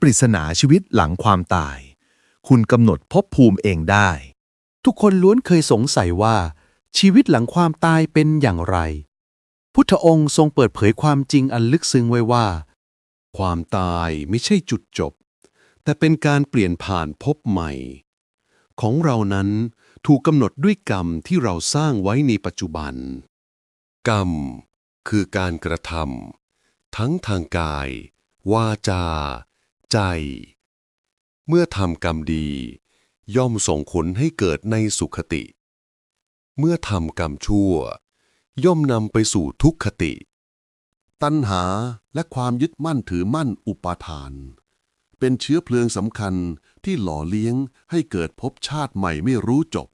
ปริศนาชีวิตหลังความตาย คุณกำหนดภพภูมิเองได้ ทุกคนล้วนเคยสงสัยว่า ชีวิตหลังความตายเป็นอย่างไร พุทธองค์ทรงเปิดเผยความจริงอันลึกซึ้งไว้ว่า ความตายไม่ใช่จุดจบ แต่เป็นการเปลี่ยนผ่านพบใหม่ ของเรานั้นถูกกำหนดด้วยกรรมที่เราสร้างไว้ในปัจจุบัน กรรมคือการกระทำทั้งทางกาย วาจา ใจ เมื่อทำกรรมดี ย่อมส่งผลให้เกิดในสุขติ เมื่อทำกรรมชั่ว ย่อมนำไปสู่ทุกขติ ตัณหาและความยึดมั่นถือมั่นอุปาทาน เป็นเชื้อเพลิงสำคัญที่หล่อเลี้ยงให้เกิดภพชาติใหม่ไม่รู้จบ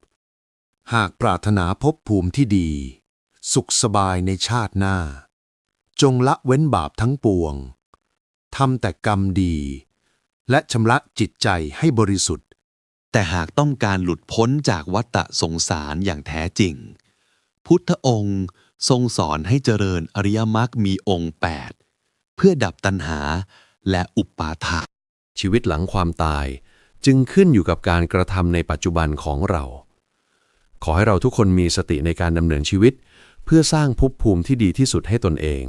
หากปรารถนาภพภูมิที่ดี สุขสบายในชาติหน้า จงละเว้นบาปทั้งปวงทำแต่กรรมดี และชำระจิตใจให้บริสุทธิ์ แต่หากต้องการหลุดพ้นจากวัฏสงสารอย่างแท้จริง พุทธองค์ทรงสอนให้เจริญอริยมรรคมีองค์ 8 เพื่อดับตัณหาและอุปาทานชีวิตหลังความตายจึงขึ้นอยู่กับการกระทำในปัจจุบันของเรา ขอให้เราทุกคนมีสติในการดำเนินชีวิต เพื่อสร้างภพภูมิที่ดีที่สุดให้ตนเอง